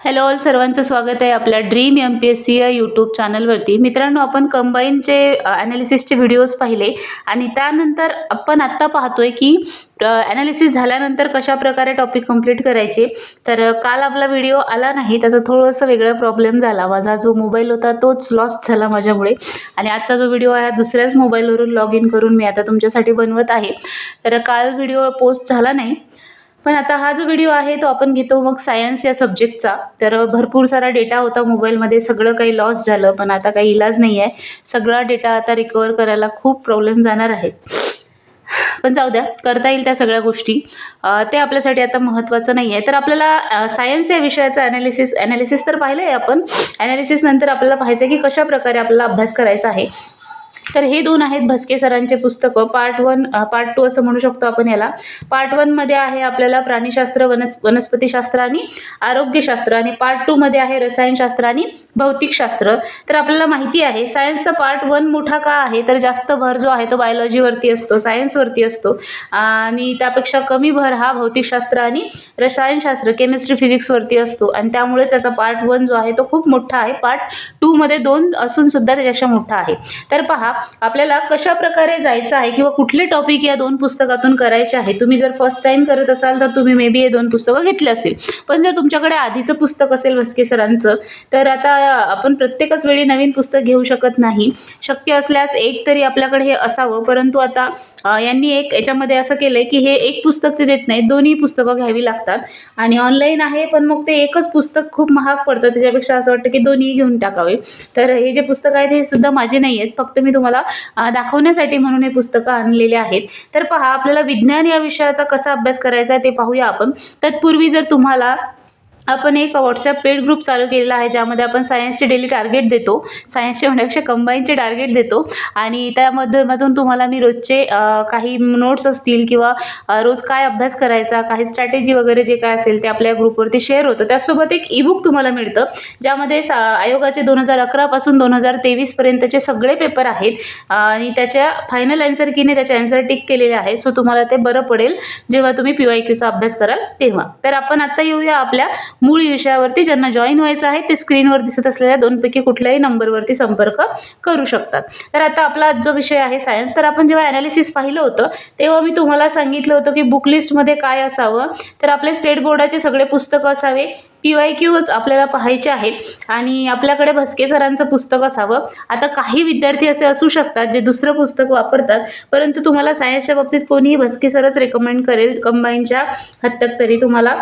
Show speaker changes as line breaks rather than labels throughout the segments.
Hello all सर्वांचं स्वागत आहे आपल्या dream M P S C या यूट्यूब चॅनलवरती मित्रांनो आपण कंबाईनचे ॲनालिसिसचे व्हिडिओज पाहिले आणि त्यानंतर आपण आत्ता पाहतोय की ॲनालिसिस झाल्यानंतर कशा प्रकारे टॉपिक कंप्लीट करायचे. तर काल आपला व्हिडिओ आला नाही त्याचा थोडंसं वेगळा प्रॉब्लेम झाला. माझा जो मोबाईल होता तोच लॉस झाला माझ्यामुळे. आणि आजचा जो व्हिडिओ आहे दुसऱ्याच मोबाईलवरून लॉग इन करून मी आता तुमच्यासाठी बनवत आहे. तर काल व्हिडिओ पोस्ट झाला नाही. पण आता हा जो व्हिडिओ आहे तो आपण घेतो मग सायन्स या सब्जेक्टचा तर भरपूर सारा डेटा होता मोबाईलमध्ये सगळं काही लॉस झालं पण आता काही इलाज नाही आहे. सगळा डेटा आता रिकवर करायला खूप प्रॉब्लेम जाणार आहेत. पण जाऊ द्या करता येईल त्या सगळ्या गोष्टी. ते आपल्यासाठी आता महत्त्वाचं नाही आहे. तर आपल्याला सायन्स या विषयाचं ॲनालिसिस ॲनालिसिस तर पाहिलं आहे आपण. ॲनालिसिस नंतर आपल्याला पाहायचं आहे की कशा प्रकारे आपल्याला अभ्यास करायचा आहे. तर हे दोन आहेत भस्के सरांचे पुस्तकं. पार्ट वन पार्ट टू असं म्हणू शकतो आपण याला. पार्ट वनमध्ये आहे आपल्याला प्राणीशास्त्र वनस वनस्पतीशास्त्र आणि आरोग्यशास्त्र आणि पार्ट टूमध्ये आहे रसायनशास्त्र आणि भौतिकशास्त्र. तर आपल्याला माहिती आहे सायन्सचा पार्ट वन मोठा का आहे? तर जास्त भर जो आहे तो बायोलॉजीवरती असतो सायन्सवरती असतो. आणि त्यापेक्षा कमी भर हा भौतिकशास्त्र आणि रसायनशास्त्र केमिस्ट्री फिजिक्सवरती असतो. आणि त्यामुळेच त्याचा पार्ट वन जो आहे तो खूप मोठा आहे. पार्ट टूमध्ये दोन असून सुद्धा त्याच्यापेक्षा मोठा आहे. तर पहा आपल्याला कशा प्रकारे जायचं आहे किंवा कुठले टॉपिक या दोन पुस्तकातून करायचे आहे? तुम्ही जर फर्स्ट टाइम करत असाल तर तुम्ही मे बी हे दोन पुस्तकं घेतली असतील. पण जर तुमच्याकडे आधीचं पुस्तक असेल वस्के सरांचं तर आता आपण प्रत्येकच वेळी नवीन पुस्तक घेऊ शकत नाही. शक्य असल्यास एक तरी आपल्याकडे हे असावं. परंतु आता यांनी एक याच्यामध्ये असं केलं आहे की हे एक पुस्तक ते देत नाहीत. दोन्ही पुस्तकं घ्यावी लागतात. आणि ऑनलाईन आहे पण मग ते एकच पुस्तक खूप महाग पडतं. त्याच्यापेक्षा असं वाटतं की दोन्ही घेऊन टाकावे. तर हे जे पुस्तक आहेत हे सुद्धा माझे नाही आहेत फक्त मी तुम्हाला तुम्हाला दाखवण्यासाठी म्हणून हे पुस्तकं आणलेले आहेत. तर पहा आपल्याला विज्ञान या विषयाचा कसा अभ्यास करायचा आहे ते पाहूया आपण. तत्पूर्वी जर तुम्हाला आपण एक व्हॉट्सअप पेड ग्रुप चालू केलेला आहे ज्यामध्ये आपण सायन्सचे डेली टार्गेट देतो. सायन्सचे म्हणण्यापेक्षा कंबाईनचे टार्गेट देतो. आणि त्या माध्यमातून तुम्हाला मी रोजचे काही नोट्स असतील किंवा रोज काय अभ्यास करायचा काही स्ट्रॅटेजी वगैरे जे काय असेल ते आपल्या ग्रुपवरती शेअर होतं. त्यासोबत एक ईबुक तुम्हाला मिळतं ज्यामध्ये सा आयोगाचे दोन हजार अकरापासून दोन हजार तेवीसपर्यंतचे सगळे पेपर आहेत. आणि त्याच्या फायनल अँसर कीने त्याचे अँसर टिक केलेले आहेत. सो तुम्हाला ते बरं पडेल. जेव्हा तुम्ही पी वाय क्यूचा अभ्यास कराल तेव्हा. तर आपण आत्ता येऊया आपल्या मूळ विषयावरती ज्यांना जॉईन व्हायचं आहे ते स्क्रीनवर दिसत असलेल्या दोनपैकी कुठल्याही नंबरवरती संपर्क करू शकतात. तर आता आपला जो विषय आहे सायन्स तर आपण जेव्हा ॲनालिसिस पाहिलं होतं तेव्हा मी तुम्हाला सांगितलं होतं की बुक लिस्टमध्ये काय असावं. तर आपले स्टेट बोर्डाचे सगळे पुस्तकं असावे. पी वाय क्यूच आपल्याला पाहायचे आहेत आणि आपल्याकडे भस्के सरांचं पुस्तक असावं. आता काही विद्यार्थी असे असू शकतात जे दुसरं पुस्तक वापरतात. परंतु तुम्हाला सायन्सच्या बाबतीत कोणीही भस्के सरच रेकमेंड करेल. कंबाईनच्या हत्यात तरी तुम्हाला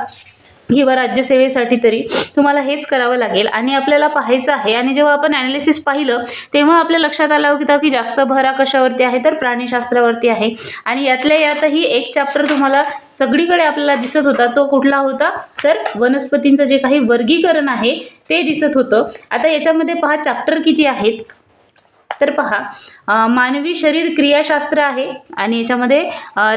किंवा राज्यसेवेसाठी तरी तुम्हाला हेच करावं लागेल. आणि आपल्याला पाहायचं आहे आणि जेव्हा आपण ॲनालिसिस पाहिलं तेव्हा आपल्या लक्षात आलं होतं की जास्त भरा कशावरती आहे तर प्राणीशास्त्रावरती आहे. आणि यातल्या यातही एक चॅप्टर तुम्हाला सगळीकडे आपल्याला दिसत होता तो कुठला होता? तर वनस्पतींचं जे काही वर्गीकरण आहे ते दिसत होतं. आता याच्यामध्ये पहा चॅप्टर किती आहेत? तर पहा मानवी शरीर क्रियाशास्त्र आहे आणि याच्यामध्ये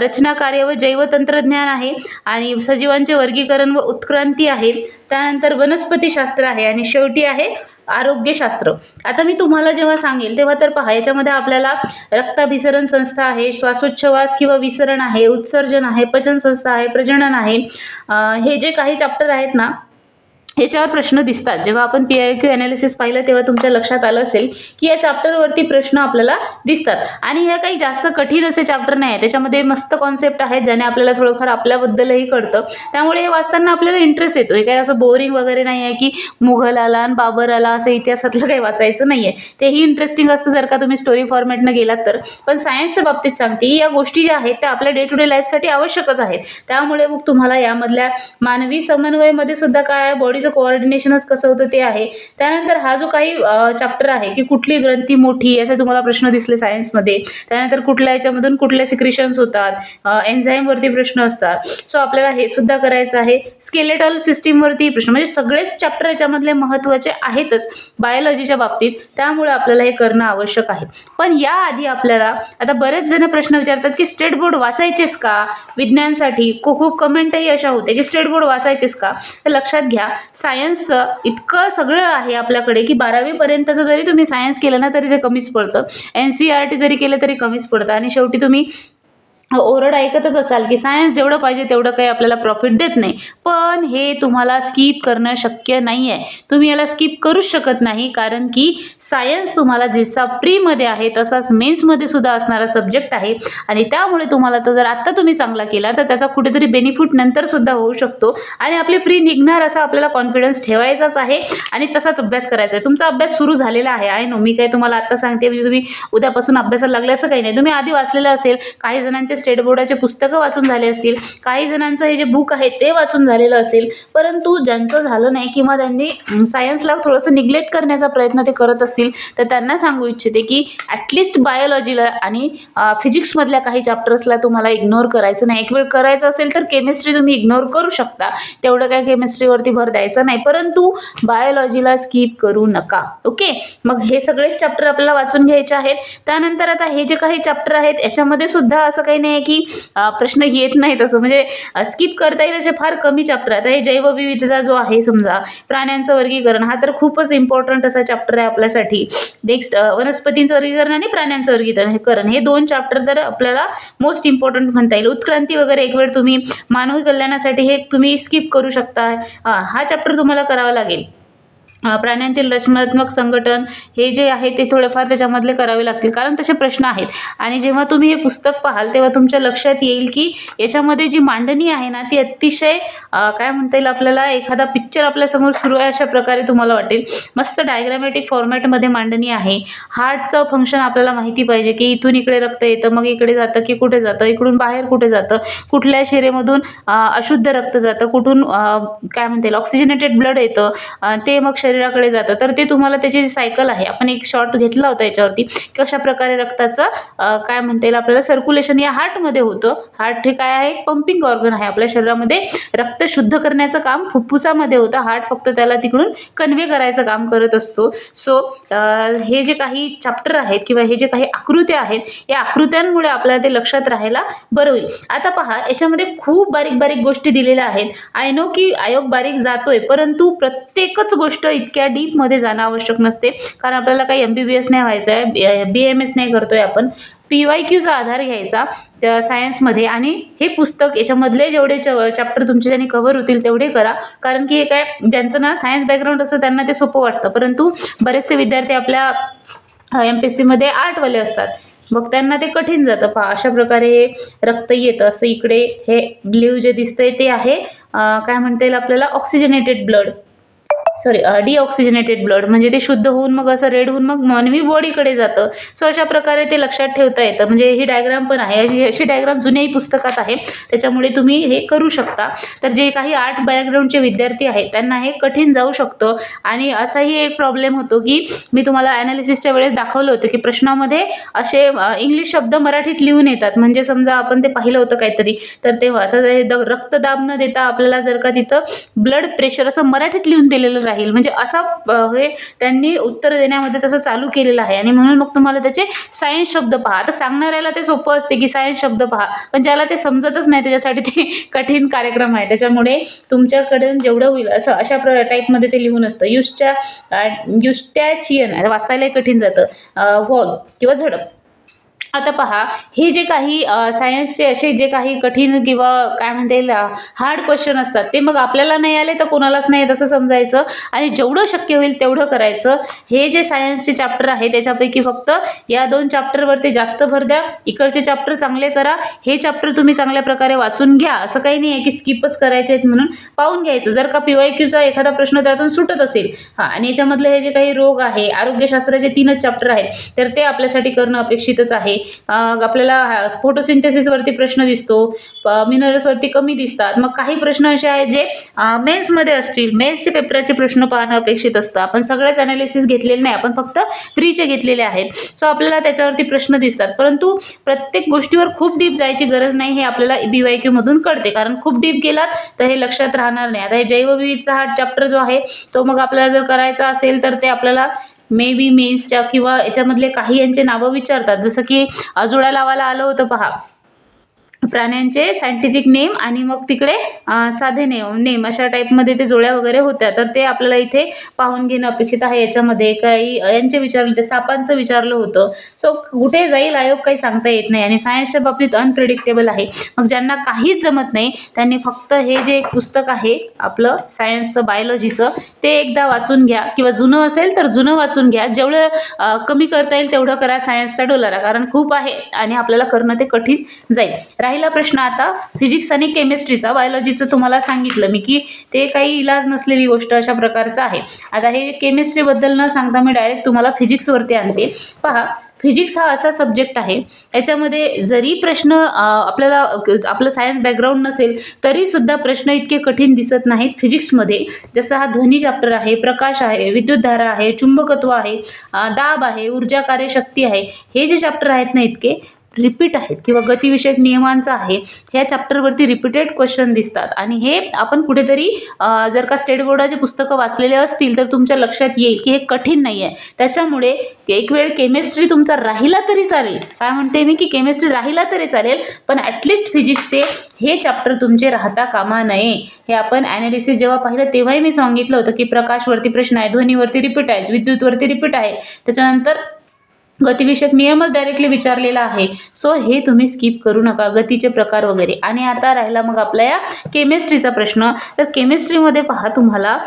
रचना कार्य व जैवतंत्रज्ञान आहे आणि सजीवांचे वर्गीकरण व उत्क्रांती आहे. त्यानंतर वनस्पतीशास्त्र आहे आणि शेवटी आहे आरोग्यशास्त्र. आता मी तुम्हाला जेव्हा सांगेल तेव्हा तर पहा याच्यामध्ये आपल्याला रक्ताभिसरण संस्था आहे श्वासोच्छवास किंवा विसरण आहे उत्सर्जन आहे पचन संस्था आहे प्रजनन आहे. हे जे काही चॅप्टर आहेत ना ह्याच्यावर प्रश्न दिसतात. जेव्हा आपण पी आय क्यू ॲनालिसिस पाहिलं तेव्हा तुमच्या लक्षात आलं असेल की या चॅप्टरवरती प्रश्न आपल्याला दिसतात. आणि ह्या काही जास्त कठीण असे चॅप्टर नाही आहे त्याच्यामध्ये मस्त कॉन्सेप्ट आहेत ज्याने आपल्याला थोडंफार आपल्याबद्दलही कळतं. त्यामुळे हे वाचताना आपल्याला इंटरेस्ट येतो हे काही असं बोरिंग वगैरे नाही आहे की मुघल आला आणि बाबर आला असं इतिहासातलं काही वाचायचं नाही आहे. तेही इंटरेस्टिंग असतं जर का तुम्ही स्टोरी फॉर्मॅटनं गेलात तर. पण सायन्सच्या बाबतीत सांगते या गोष्टी ज्या आहेत त्या आपल्या डे टू डे लाईफसाठी आवश्यकच आहेत. त्यामुळे मग तुम्हाला यामधल्या मानवी समन्वयमध्ये सुद्धा काय बॉडीचं त्याचं कोऑर्डिनेशनच कसं होतं ते आहे. त्यानंतर हा जो काही चॅप्टर आहे की कुठली ग्रंथी मोठी असे तुम्हाला प्रश्न दिसले सायन्समध्ये त्यानंतर कुठल्या याच्यामधून कुठले सिक्रिशन्स होतात एन्झाईमवरती प्रश्न असतात. सो आपल्याला हे सुद्धा करायचं आहे. स्केलेटल सिस्टीमवरती प्रश्न म्हणजे सगळेच चॅप्टर याच्यामधले महत्त्वाचे आहेतच बायोलॉजीच्या बाबतीत. त्यामुळे आपल्याला हे करणं आवश्यक आहे. पण याआधी आपल्याला आता बरेच जण प्रश्न विचारतात की स्टेट बोर्ड वाचायचेच का? विज्ञानसाठी खूप खूप कमेंटही अशा होते की स्टेट बोर्ड वाचायचेच का? तर लक्षात घ्या सायन्सचं इतकं सगळं आहे आपल्याकडे की बारावीपर्यंतचं जरी तुम्ही सायन्स केलं ना तरी ते कमीच पडतं. एन सी आर टी जरी केलं तरी कमीच पडतं. आणि शेवटी तुम्ही ओरड ऐकतच असाल की सायन्स जेवढं पाहिजे तेवढं काही आपल्याला प्रॉफिट देत नाही. पण हे तुम्हाला स्किप करणं शक्य नाही आहे तुम्ही याला स्किप करूच शकत नाही कारण की सायन्स तुम्हाला जसा प्रीमध्ये आहे तसाच मेन्समध्ये सुद्धा असणारा सब्जेक्ट आहे. आणि त्यामुळे तुम्हाला तो जर आत्ता तुम्ही चांगला केला तर त्याचा कुठेतरी बेनिफिट नंतरसुद्धा होऊ शकतो. आणि आपली प्री निघणार असा आपल्याला कॉन्फिडन्स ठेवायचाच आहे. आणि तसाच अभ्यास करायचा आहे. तुमचा अभ्यास सुरू झालेला आहे. आय नो मी काय तुम्हाला आत्ता सांगते म्हणजे तुम्ही उद्यापासून अभ्यासाला लागले असं काही नाही. तुम्ही आधी वाचलेलं असेल काही जणांचे स्टेट बोर्डाचे पुस्तकं वाचून झाले असतील काही जणांचं हे जे बुक आहे ते वाचून झालेलं असेल परंतु ज्यांचं झालं नाही किंवा त्यांनी सायन्सला थोडंसं निग्लेक्ट करण्याचा प्रयत्न ते करत असतील तर त्यांना सांगू इच्छिते की ॲटलिस्ट बायोलॉजीला आणि फिजिक्समधल्या काही चॅप्टर्सला तुम्हाला इग्नोर करायचं नाही. एक वेळ करायचं असेल तर केमिस्ट्री तुम्ही इग्नोर करू शकता. तेवढं काय केमिस्ट्रीवरती भर द्यायचा नाही. परंतु बायोलॉजीला स्किप करू नका. ओके मग हे सगळेच चॅप्टर आपल्याला वाचून घ्यायचे आहेत. त्यानंतर आता हे जे काही चॅप्टर आहेत याच्यामध्ये सुद्धा असं काही नाही आहे की प्रश्न येत नाही तसं म्हणजे स्किप करता येईल असे फार कमी चॅप्टर आहेत. हे जैवविविधता जो आहे समजा प्राण्यांचं वर्गीकरण हा तर खूपच इम्पॉर्टंट असा चॅप्टर आहे आपल्यासाठी. नेक्स्ट वनस्पतींचं वर्गीकरण आणि प्राण्यांचं वर्गीकरण हे करण हे दोन चॅप्टर तर आपल्याला मोस्ट इम्पॉर्टंट म्हणता येईल. उत्क्रांती वगैरे एक वेळ तुम्ही मानवी कल्याणासाठी हे तुम्ही स्किप करू शकता हा चॅप्टर तुम्हाला करावा लागेल. प्राण्यांतील रचनात्मक संघटन हे जे आहे ते थोडेफार त्याच्यामधले करावे लागतील. कारण तसे प्रश्न आहेत. आणि जेव्हा तुम्ही हे पुस्तक पाहाल तेव्हा तुमच्या लक्षात येईल की याच्यामध्ये जी मांडणी आहे ना ती अतिशय काय म्हणता येईल आपल्याला एखादा पिक्चर आपल्यासमोर सुरू आहे अशा प्रकारे तुम्हाला वाटेल. मस्त डायग्रॅमॅटिक फॉर्मॅटमध्ये मांडणी आहे. हार्टचं फंक्शन आपल्याला माहिती पाहिजे की इथून इकडे रक्त येतं मग इकडे जातं की कुठे जातं इकडून बाहेर कुठे जातं कुठल्या शिरेमधून अशुद्ध रक्त जातं कुठून काय म्हणता येईल ऑक्सिजनेटेड ब्लड येतं ते मग शरीर शरीराकडे जातं. तर ते तुम्हाला त्याची जी सायकल आहे. आपण एक शॉर्ट घेतला होता याच्यावरती कशा प्रकारे रक्ताचं काय म्हणता येईल आपल्याला सर्क्युलेशन या हार्टमध्ये होतं. हार्ट हे काय आहे? पंपिंग ऑर्गन आहे. आपल्या शरीरामध्ये रक्त शुद्ध करण्याचं काम फुफ्फुसामध्ये होतं. हार्ट फक्त त्याला तिकडून कन्वे करायचं काम करत असतो. सो हे जे काही चॅप्टर आहेत किंवा हे जे काही आकृत्या आहेत या आकृत्यांमुळे आपल्याला ते लक्षात राहायला बरं होईल. आता पहा याच्यामध्ये खूप बारीक बारीक गोष्टी दिलेल्या आहेत. आय नो की आयोग बारीक जातोय परंतु प्रत्येकच गोष्ट इतक्या डीपमध्ये जाणं आवश्यक नसते. कारण आपल्याला काही एम बी बी एस नाही व्हायचं आहे. बी एम एस नाही करतोय आपण. पी वाय क्यूचा आधार घ्यायचा त्या सायन्समध्ये आणि हे पुस्तक याच्यामधले जेवढे चॅप्टर तुमचे ज्यांनी कव्हर होतील तेवढे करा. कारण की हे काय ज्यांचं ना सायन्स बॅकग्राऊंड असतं त्यांना ते सोपं वाटतं. परंतु बरेचसे विद्यार्थी आपल्या एम पी एस सीमध्ये आर्टवाले असतात. मग त्यांना ते कठीण जातं. पहा अशा प्रकारे हे रक्त येतं. असं इकडे हे ब्ल्यू जे दिसतंय ते आहे. काय म्हणता येईल आपल्याला? Oxygenated blood sorry deoxygenated blood म्हणजे ते शुद्ध होऊन मग असं रेड होऊन मग मानवी बॉडीकडे जातं. सो अशा प्रकारे ते लक्षात ठेवता येतं. म्हणजे ही डायग्राम पण आहे. अशी अशी डायग्राम जुन्याही पुस्तकात आहे. त्याच्यामुळे तुम्ही हे करू शकता. तर जे काही आर्ट बॅकग्राऊंडचे विद्यार्थी आहेत त्यांना हे कठीण जाऊ शकतं. आणि असाही एक प्रॉब्लेम होतो की मी तुम्हाला ॲनालिसिसच्या वेळेस दाखवलं होतं की प्रश्नामध्ये असे इंग्लिश शब्द मराठीत लिहून येतात. म्हणजे समजा आपण ते पाहिलं होतं काहीतरी. तर तेव्हा तर ते द- रक्तदाब न देता आपल्याला जर का तिथं ब्लड प्रेशर असं मराठीत लिहून दिलेलं राहील. म्हणजे असा हे त्यांनी उत्तर देण्यामध्ये तसं चालू केलेलं आहे. आणि म्हणून मग तुम्हाला त्याचे सायन्स शब्द पहा. आता सांगणाऱ्याला ते सोपं असते की सायन्स शब्द पहा. पण ज्याला ते समजतच नाही त्याच्यासाठी ते कठीण कार्यक्रम आहे. त्याच्यामुळे तुमच्याकडून जेवढं होईल असं अशा प्र टाईपमध्ये ते लिहून असतं. युसच्या युस्टॅचियन वाचायलाही कठीण जातं. वॉल किंवा झडप. आता पहा हे जे काही सायन्सचे असे जे काही कठीण किंवा काय म्हणता येईल हार्ड क्वेश्चन असतात ते मग आपल्याला नाही आले तर कोणालाच नाही तसं समजायचं. आणि जेवढं शक्य होईल तेवढं करायचं. हे जे सायन्सचे चॅप्टर आहे त्याच्यापैकी फक्त या दोन चॅप्टरवरती जास्त भर द्या. इकडचे चॅप्टर चांगले करा. हे चॅप्टर तुम्ही चांगल्या प्रकारे वाचून घ्या. असं काही नाही आहे की स्किपच करायचे आहेत म्हणून पाहून घ्यायचं. जर का पी वाय क्यूचा एखादा प्रश्न त्यातून सुटत असेल हां आणि याच्यामधले हे जे काही रोग आहे आरोग्यशास्त्राचे तीनच चॅप्टर आहेत तर ते आपल्यासाठी करणं अपेक्षितच आहे. अं, आपल्याला फोटोसिंथेसिसवरती प्रश्न दिसतो मिनरल्सवरती कमी दिसतात. मग काही प्रश्न असे आहेत जे मेन्समध्ये असतील. मेन्सचे पेपराचे प्रश्न पाहणं अपेक्षित असतं. आपण सगळेच अनालिसिस घेतलेले नाही. आपण फक्त फ्रीचे घेतलेले आहेत. सो आपल्याला त्याच्यावरती प्रश्न दिसतात. परंतु प्रत्येक गोष्टीवर खूप डीप जायची गरज नाही हे आपल्याला बी वाय क्यूमधून कळते. कारण खूप डीप गेलात तर हे लक्षात राहणार नाही. आता हे जैवविविधता हा चॅप्टर जो आहे तो मग आपल्याला जर करायचा असेल तर ते आपल्याला मे बी मेन्सच्या किंवा याच्यामधले काही यांचे नावं विचारतात. जसं की अजोळा लावायला आलं होतं पहा. प्राण्यांचे सायंटिफिक नेम आणि मग तिकडे साधे नेम नेम अशा टाईपमध्ये ते जोड्या वगैरे होत्या. तर ते आपल्याला इथे पाहून घेणं अपेक्षित आहे. याच्यामध्ये काही यांचे विचारलं ते सापांचं विचारलं होतं. सो कुठे जाईल आयोग काही सांगता येत नाही आणि सायन्सच्या बाबतीत अनप्रिडिक्टेबल आहे. मग ज्यांना काहीच जमत नाही त्यांनी फक्त हे जे एक पुस्तक आहे आपलं सायन्सचं बायोलॉजीचं ते एकदा वाचून घ्या. किंवा जुनं असेल तर जुनं वाचून घ्या. जेवढं कमी करता येईल तेवढं करा सायन्सचा डोलारा. कारण खूप आहे आणि आपल्याला करणं ते कठीण जाईल. राहिला प्रश्न आता. फिजिक्स आणि केमिस्ट्रीचा बायोलॉजीचं तुम्हाला सांगितलं मी की ते काही इलाज नसलेली गोष्ट अशा प्रकारचं आहे. आता हे केमिस्ट्रीबद्दल न सांगता मी डायरेक्ट तुम्हाला फिजिक्सवरती आणते. पहा फिजिक्स हा असा सब्जेक्ट आहे याच्यामध्ये जरी प्रश्न आपल्याला आपलं सायन्स बॅकग्राऊंड नसेल तरीसुद्धा प्रश्न इतके कठीण दिसत नाहीत फिजिक्समध्ये जसं हा ध्वनी चॅप्टर आहे प्रकाश आहे विद्युतधारा आहे चुंबकत्व आहे दाब आहे ऊर्जा कार्यशक्ती आहे. हे जे चॅप्टर आहेत ना इतके रिपीट आहेत किंवा गतिविषयक नियमांचं आहे ह्या चॅप्टरवरती रिपीटेड क्वेश्चन दिसतात. आणि हे आपण कुठेतरी जर का स्टेट बोर्डाचे पुस्तकं वाचलेले असतील तर तुमच्या लक्षात येईल की हे कठीण नाही आहे. त्याच्यामुळे एक वेळ केमिस्ट्री तुमचा राहिला तरी चालेल. काय म्हणते मी? की केमिस्ट्री राहिला तरी चालेल पण ॲटलिस्ट फिजिक्सचे हे चॅप्टर तुमचे राहता कामा नये. हे आपण ॲनालिसिस जेव्हा पाहिलं तेव्हाही मी सांगितलं होतं की प्रकाशवरती प्रश्न आहे ध्वनीवरती रिपीट आहे विद्युतवरती रिपीट आहे. त्याच्यानंतर गतिविषयक नियमच डायरेक्टली विचारलेला आहे. सो हे तुम्ही स्किप करू नका. गतीचे प्रकार वगैरे. आणि आता राहिला मग आपल्या या केमिस्ट्रीचा प्रश्न. तर केमिस्ट्रीमध्ये पहा तुम्हाला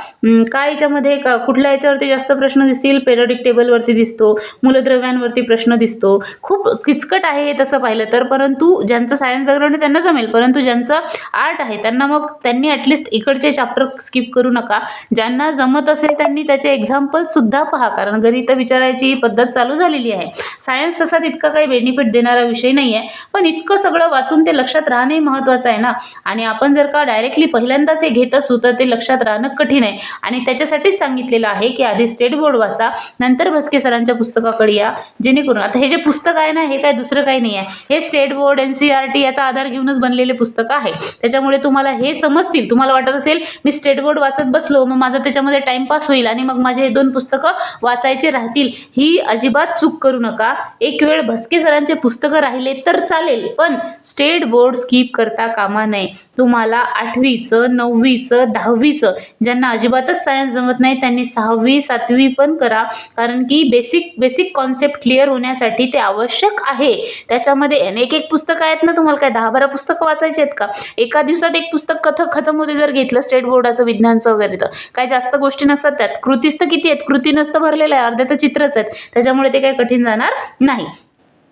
काय याच्यामध्ये का कुठल्या याच्यावरती जास्त प्रश्न दिसतील? पेरोडिक टेबलवरती दिसतो. मूलद्रव्यांवरती प्रश्न दिसतो. खूप किचकट आहे हे तसं पाहिलं तर. परंतु ज्यांचं सायन्स बॅकग्राऊंड आहे त्यांना जमेल. परंतु ज्यांचं आर्ट आहे त्यांना मग त्यांनी ॲटलिस्ट इकडचे चॅप्टर स्किप करू नका. ज्यांना जमत असेल त्यांनी त्याचे एक्झाम्पल्ससुद्धा पहा. कारण गणित विचारायची पद्धत चालू झालेली आहे. सायन्स तसा तितका काही बेनिफिट देणारा विषय नाही आहे पण इतकं सगळं वाचून ते लक्षात राहणंही महत्त्वाचं आहे ना. आणि आपण जर का डायरेक्टली पहिल्यांदाच हे घेत असू तर ते लक्षात राहणं कठीण आहे. आणि त्याच्यासाठीच सांगितलेलं आहे की आधी स्टेट बोर्ड वाचा नंतर भस्के सरांच्या पुस्तकाकडे या. जेणेकरून आता हे जे पुस्तक आहे ना हे काय दुसरं काही नाही आहे हे state board N C R T याचा आधार घेऊनच बनलेले पुस्तक आहे. त्याच्यामुळे तुम्हाला हे समजतील. तुम्हाला वाटत असेल मी स्टेट बोर्ड वाचत बसलो मग माझा त्याच्यामध्ये टाईमपास होईल आणि मग माझे हे दोन पुस्तकं वाचायचे राहतील. ही अजिबात चूक करू नका. एक वेळ भस्के सरांचे पुस्तकं राहिले तर चालेल पण स्टेट बोर्ड स्किप करता कामा नये. तुम्हाला आठवीचं नववीचं दहावीचं ज्यांना अजिबातच सायन्स जमत नाही त्यांनी सहावी सातवी पण करा. कारण की बेसिक बेसिक कॉन्सेप्ट क्लिअर होण्यासाठी ते आवश्यक आहे. त्याच्यामध्ये एक एक पुस्तकं आहेत ना तुम्हाला काय दहा बारा पुस्तकं वाचायची आहेत का? एका दिवसात एक पुस्तक कथ खतम होते जर घेतलं स्टेट बोर्डाचं विज्ञानचं वगैरे तर. काय जास्त गोष्टी नसतात त्यात. कृतीच तर किती आहेत? कृती नसतं भरलेलं आहे. अर्ध्या तर चित्रच आहेत. त्याच्यामुळे ते काही कठीण जाणार नाही.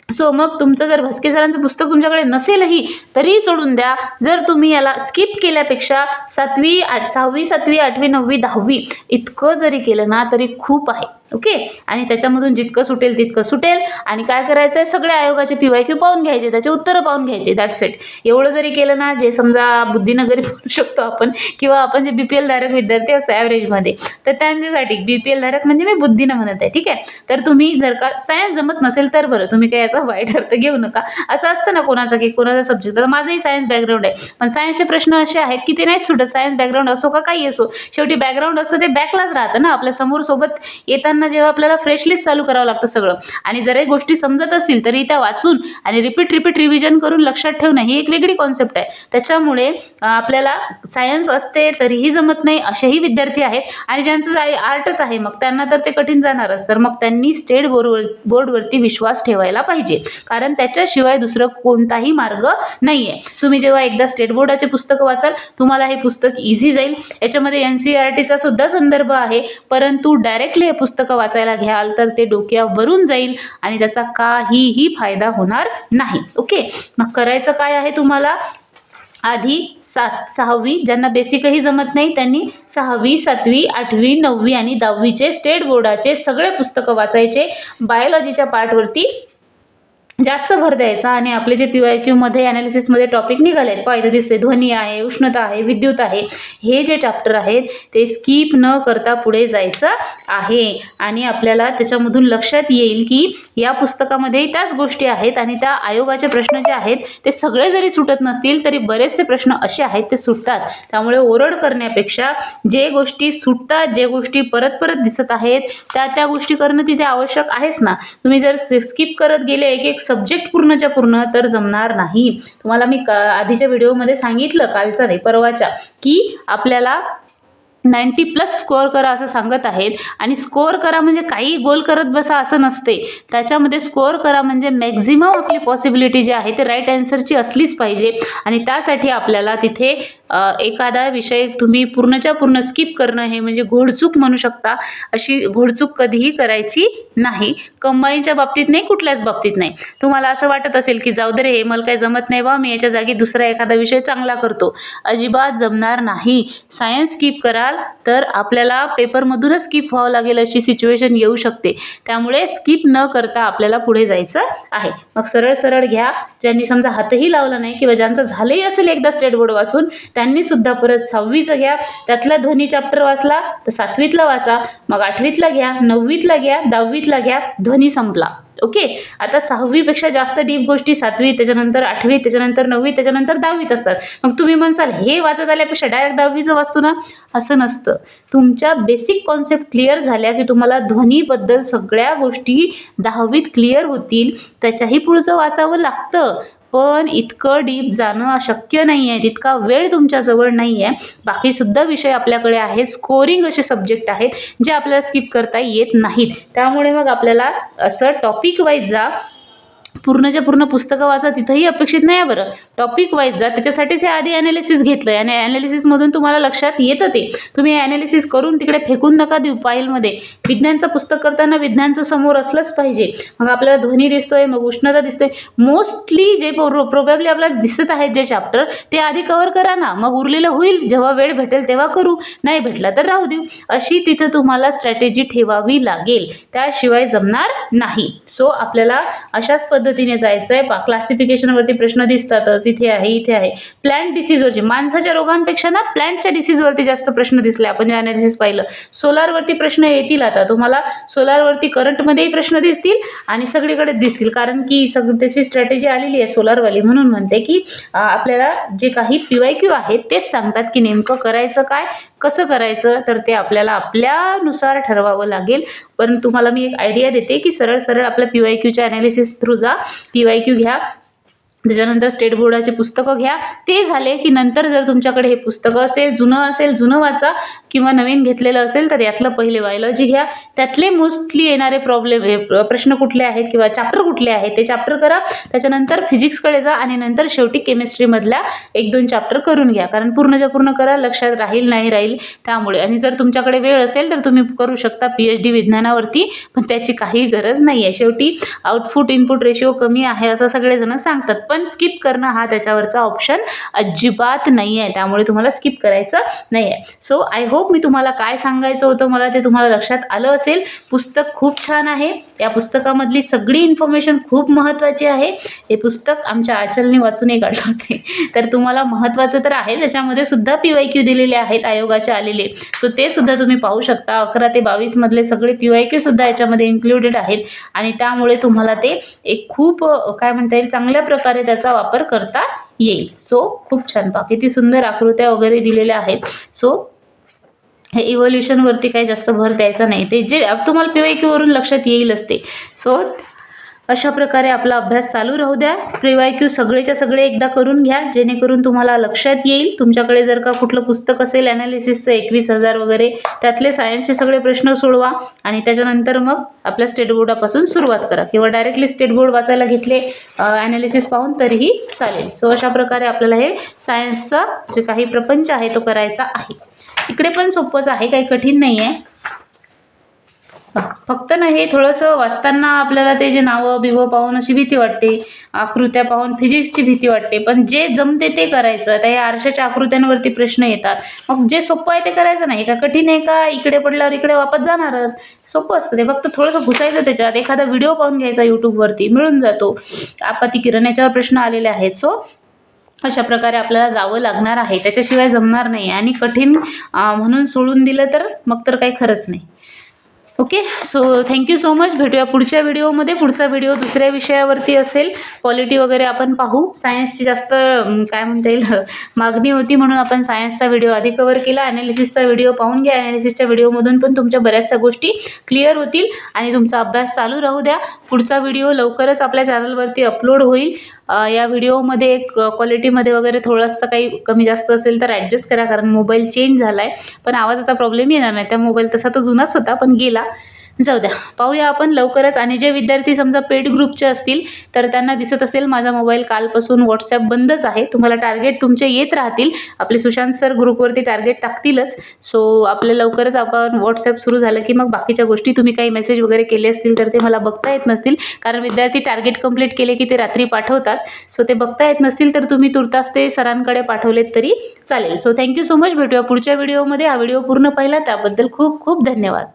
सो मग तुमचं जर भस्के सरांचं पुस्तक तुमच्याकडे नसेलही तरी सोडून द्या. जर तुम्ही याला स्किप केल्यापेक्षा सातवी आठ सहावी सातवी आठवी नववी दहावी इतकं जरी केलं ना तरी खूप आहे. ओके? आणि त्याच्यामधून जितकं सुटेल तितकं सुटेल. आणि काय करायचं आहे सगळ्या आयोगाचे पी वाय क्यू पाहून घ्यायचे त्याचे उत्तरं पाहून घ्यायचे. दॅट सेट एवढं जरी केलं ना जे समजा बुद्धिनगरी बोलू शकतो आपण किंवा आपण जे बी पी एल धारक विद्यार्थी असतो ॲव्हरेजमध्ये तर त्यांच्यासाठी बी पी एल धारक म्हणजे मी बुद्धीनं म्हणत आहे ठीक आहे? तर तुम्ही जर का सायन्स जमत नसेल तर बरं तुम्ही काय याचा वाईट अर्थ घेऊ नका. असं असतं ना कोणाचा की कोणाचा सब्जेक्ट तर माझंही सायन्स बॅकग्राऊंड आहे. पण सायन्सचे प्रश्न असे आहेत की ते नाहीच सुटत. सायन्स बॅकग्राऊंड असो का काही असो शेवटी बॅकग्राऊंड असतं ते बॅकलाच राहतं ना. आपल्यासमोर सोबत येताना जेव्हा आपल्याला फ्रेशलीच चालू करावं लागतं सगळं आणि जर एक गोष्टी समजत असतील तरी त्या वाचून आणि रिपीट रिपीट रिव्हिजन करून लक्षात ठेवणं ही एक वेगळी कॉन्सेप्ट आहे. त्याच्यामुळे आपल्याला सायन्स असते तरीही जमत नाही असेही विद्यार्थी आहेत. आणि ज्यांचं आर्टच आहे मग त्यांना तर ते कठीण जाणारच. तर मग त्यांनी स्टेट बोर्डवर बोर्डवरती विश्वास ठेवायला पाहिजे. कारण त्याच्याशिवाय दुसरं कोणताही मार्ग नाही आहे तुम्ही जेव्हा एकदा स्टेट बोर्डाचे पुस्तकं वाचाल तुम्हाला हे पुस्तक इझी जाईल. याच्यामध्ये एन सी आर टीचा सुद्धा संदर्भ आहे. परंतु डायरेक्टली हे पुस्तक वाचायला घ्याल तर ते डोक्यावरून जाईल आणि त्याचा काहीही फायदा होणार नाही. ओके मग करायचं काय आहे तुम्हाला? आधी सात सहावी ज्यांना बेसिकही जमत नाही त्यांनी सहावी सातवी आठवी नववी आणि दहावीचे स्टेट बोर्डाचे सगळे पुस्तकं वाचायचे. बायोलॉजीच्या पार्टवरती जास्त भर द्यायचा आणि आपले जे पी वाय क्यूमध्ये ॲनालिसिसमध्ये टॉपिक निघाले आहेत पाहिजे दिसते ध्वनी आहे उष्णता आहे विद्युत आहे हे जे चॅप्टर आहेत ते स्किप न करता पुढे जायचं आहे. आणि आपल्याला त्याच्यामधून लक्षात येईल की या पुस्तकामध्ये त्याच गोष्टी आहेत आणि त्या आयोगाचे प्रश्न जे आहेत ते सगळे जरी सुटत नसतील तरी बरेचसे प्रश्न असे आहेत ते सुटतात. त्यामुळे ओरड करण्यापेक्षा जे गोष्टी सुटतात जे गोष्टी परत परत दिसत आहेत त्या त्या गोष्टी करणं तिथे आवश्यक आहेच ना. तुम्ही जर स्किप करत गेले एक एक सब्जेक्ट पूर्णच्या पूर्ण तर जमणार नाही. तुम्हाला मी का आधीच्या व्हिडिओमध्ये सांगितलं कालचा नाही परवाच्या की आपल्याला नाईंटी प्लस स्कोअर करा असं सांगत आहेत. आणि स्कोअर करा म्हणजे काही गोल करत बसा असं नसते. त्याच्यामध्ये स्कोअर करा म्हणजे मॅक्झिमम आपली पॉसिबिलिटी जी आहे ते राईट अँसरची असलीच पाहिजे. आणि त्यासाठी आपल्याला तिथे एखादा विषय तुम्ही पूर्णच्या पूर्ण स्किप करणं हे म्हणजे घोडचूक म्हणू शकता. अशी घोडचूक कधीही करायची नाही. कंबाईनच्या बाबतीत नाही कुठल्याच बाबतीत नाही. तुम्हाला असं वाटत असेल की जाऊ दे रे हे मला काही जमत नाही बा मी याच्या जागी दुसरा एखादा विषय चांगला करतो. अजिबात जमणार नाही. सायन्स स्किप असाल तर आपल्याला पेपरमधूनच स्किप व्हावं लागेल अशी सिच्युएशन येऊ शकते. त्यामुळे स्किप न करता आपल्याला पुढे जायचं आहे. मग सरळ सरळ घ्या. ज्यांनी समजा हातही लावला नाही किंवा ज्यांचं झालंही असेल एकदा स्टेट बोर्ड वाचून त्यांनी सुद्धा परत सहावीचं घ्या. त्यातला ध्वनी चॅप्टर वाचला तर सातवीतला वाचा. मग आठवीतला घ्या नववीतला घ्या दहावीतला घ्या ध्वनी संपला. ओके? आता सहावीपेक्षा जास्त डीप गोष्टी सातवी त्याच्यानंतर आठवी त्याच्यानंतर नववी त्याच्यानंतर दहावीत असतात. मग तुम्ही म्हणसाल हे वाचत आल्यापेक्षा डायरेक्ट दहावीचं वाचतो ना? असं नसतं. तुमच्या बेसिक कॉन्सेप्ट क्लिअर झाल्या की तुम्हाला ध्वनीबद्दल सगळ्या गोष्टी दहावीत क्लिअर होतील. त्याच्याही पुढचं वाचावं लागतं. पण इतकं डीप जाणं अशक्य नाही आहे तितका वेळ तुमच्याजवळ नाही आहे बाकीसुद्धा विषय आपल्याकडे आहेत स्कोरिंग असे सब्जेक्ट आहेत जे आपल्याला स्किप करता येत नाहीत. त्यामुळे मग आपल्याला असं टॉपिक वाईज जा पूर्णच्या पूर्ण पुस्तकं वाचा तिथंही अपेक्षित नाही आहे बरं. टॉपिक वाईज जा त्याच्यासाठीच हे आधी ॲनालिसिस घेतलं. आहे आणि ॲनालिसिसमधून तुम्हाला लक्षात येतं ते. तुम्ही ॲनालिसिस करून तिकडे फेकून नका देऊ फाईलमध्ये. विज्ञानचं पुस्तक करताना विज्ञानचं समोर असलंच पाहिजे. मग आपल्याला ध्वनी दिसतोय मग उष्णता दिसतोय. मोस्टली जे प्रो प्रोबॅबली आपल्याला दिसत आहेत जे चॅप्टर ते आधी कव्हर करा ना. मग उरलेलं होईल. जेव्हा वेळ भेटेल तेव्हा करू. नाही भेटला तर राहू देऊ. अशी तिथं तुम्हाला स्ट्रॅटेजी ठेवावी लागेल. त्याशिवाय जमणार नाही. सो आपल्याला अशाच पद्धती पद्धतीने जायचं आहे क्लासिफिकेशनवरती प्रश्न दिसतातच. इथे आहे इथे आहे. प्लॅन्ट डिसीजवरचे माणसाच्या रोगांपेक्षा ना प्लॅन्टच्या डिसीजवरती जास्त प्रश्न दिसले. आपण जे अनालिसिस पाहिलं. सोलारवरती प्रश्न येतील आता. तुम्हाला सोलारवरती करंटमध्येही प्रश्न दिसतील आणि सगळीकडे दिसतील. कारण की सगळी त्याची स्ट्रॅटेजी आलेली आहे सोलारवाली म्हणून म्हणते की आपल्याला जे काही पी वाय क्यू आहेत तेच सांगतात की नेमकं करायचं काय कसं करायचं तर ते आपल्याला आपल्यानुसार ठरवावं लागेल. पण तुम्हाला मी एक आयडिया देते की सरळ सरळ आपल्या पी वाय क्यूच्या ॲनालिसिस थ्रू जा. पी वाय क्यू घ्या. त्याच्यानंतर स्टेट बोर्डाचे पुस्तकं घ्या. ते झाले की नंतर जर तुमच्याकडे हे पुस्तकं असेल जुनं असेल जुनं वाचा. किंवा नवीन घेतलेलं असेल तर यातलं पहिले बायोलॉजी घ्या. त्यातले मोस्टली येणारे प्रॉब्लेम प्र- प्रश्न कुठले आहेत किंवा चॅप्टर कुठले आहेत ते चॅप्टर करा. त्याच्यानंतर फिजिक्सकडे जा आणि नंतर शेवटी केमिस्ट्रीमधल्या एक दोन चॅप्टर करून घ्या. कारण पूर्णच्या पूर्ण करा लक्षात राहील नाही राहील त्यामुळे. आणि जर तुमच्याकडे वेळ असेल तर तुम्ही करू शकता पी एच डी विज्ञानावरती पण त्याची काही गरज नाही आहे शेवटी आउटपुट इनपुट रेशिओ कमी आहे असं सगळेजण सांगतात. पण स्किप करणं हा त्याच्यावरचा ऑप्शन अजिबात नाही आहे त्यामुळे तुम्हाला स्किप करायचं नाही आहे सो आय होप मी तुम्हाला काय सांगायचं होतं मला ते तुम्हाला लक्षात आलं असेल. पुस्तक खूप छान आहे. या पुस्तकामधली सगळी इन्फॉर्मेशन खूप महत्त्वाची आहे. हे पुस्तक आमच्या आचलने वाचून एक आठवते तर तुम्हाला महत्त्वाचं तर आहे. त्याच्यामध्ये सुद्धा पी वाय क्यू दिलेले आहेत आयोगाचे आलेले. सो ते सुद्धा तुम्ही पाहू शकता. अकरा ते बावीसमधले सगळे पी वाय क्यू सुद्धा याच्यामध्ये इन्क्लुडेड आहेत. आणि त्यामुळे तुम्हाला ते एक खूप काय म्हणता येईल चांगल्या प्रकारे त्याचा वापर करता येईल. सो खूप छान. पा किती सुंदर आकृत्या वगैरे दिलेल्या आहेत. सो हे इव्होल्युशनवरती काही जास्त भर द्यायचा नाही. ते जे तुम्हाला पी वाय क्यूवरून लक्षात येईलच ते सो अशा प्रकारे आपला अभ्यास चालू राहू द्या. पी वाय क्यू सगळेच्या सगळे एकदा करून घ्या. जेणेकरून तुम्हाला लक्षात येईल. तुमच्याकडे जर का कुठलं पुस्तक असेल ॲनालिसिसचं एकवीस हजार वगैरे त्यातले सायन्सचे सगळे प्रश्न सोडवा आणि त्याच्यानंतर मग आपल्या स्टेट बोर्डापासून सुरुवात करा. किंवा डायरेक्टली स्टेट बोर्ड वाचायला घेतले ॲनालिसिस पाहून तरीही चालेल. सो अशा प्रकारे आपल्याला हे सायन्सचा जे काही प्रपंच आहे तो करायचा आहे. इकडे पण सोपंच आहे काही कठीण नाही आहे फक्त ना हे थोडंसं वाचताना आपल्याला ते जे नावं बिवं पाहून अशी भीती वाटते आकृत्या पाहून फिजिक्सची भीती वाटते पण जे जमते ते करायचं. त्या या आरशाच्या आकृत्यांवरती प्रश्न येतात. मग जे सोपं आहे ते करायचं नाही. का कठीण आहे का? इकडे पडल्यावर इकडे वापस जाणारच. सोपं असतं ते. फक्त थोडंसं घुसायचं त्याच्यात. एखादा व्हिडिओ पाहून घ्यायचा यूट्यूबवरती मिळून जातो. आपत्ती किरण याच्यावर प्रश्न आलेले आहेत. सो अशा प्रकारे आपल्याला जावं लागणार आहे. त्याच्याशिवाय जमणार नाही. आणि कठीण म्हणून सोडून दिलं तर मग तर काही खरंच नाही. Okay? So thank you so much भेटूया पुढच्या व्हिडिओमध्ये. पुढचा व्हिडिओ दुसऱ्या विषयावरती असेल. क्वालिटी वगैरे आपण पाहू. सायन्सची जास्त काय म्हणता येईल? मागणी होती म्हणून आपण सायन्सचा व्हिडिओ आधी कवर केला. ॲनालिसिसचा व्हिडिओ पाहून घ्या. ॲनालिसिसच्या व्हिडिओमधून पण तुमच्या बऱ्याचशा गोष्टी क्लिअर होतील. आणि तुमचा अभ्यास चालू राहू द्या. पुढचा व्हिडिओ लवकरच आपल्या चॅनलवरती अपलोड होईल. या व्हिडिओमध्ये क्वालिटीमध्ये वगैरे थोडंसं काही कमी जास्त असेल तर ॲडजस्ट करा कारण मोबाईल चेंज झाला आहे पण आवाजाचा प्रॉब्लेम येणार नाही. त्या मोबाईल तसा तो जुनाच होता पण गेला. जाऊ द्या. पाहूया आपण लवकरच. आणि जे विद्यार्थी समजा पेड ग्रुपचे असतील तर त्यांना दिसत असेल माझा मोबाईल कालपासून व्हॉट्सॲप बंदच आहे. तुम्हाला टार्गेट तुमचे येत राहतील. आपले सुशांत सर ग्रुपवरती टार्गेट टाकतीलच. सो आपल्या लवकरच आपण व्हॉट्सॲप सुरू झालं की मग बाकीच्या गोष्टी तुम्ही काही मेसेज वगैरे केले असतील तर ते मला बघता येत नसतील. कारण विद्यार्थी टार्गेट कंप्लीट केले की ते रात्री पाठवतात. सो ते बघता येत नसतील तर तुम्ही तुर्तास ते सरांकडे पाठवलेत तरी चालेल. सो थँक्यू सो मच भेटूया पुढच्या व्हिडिओमध्ये हा व्हिडिओ पूर्ण पाहिला त्याबद्दल खूप खूप धन्यवाद.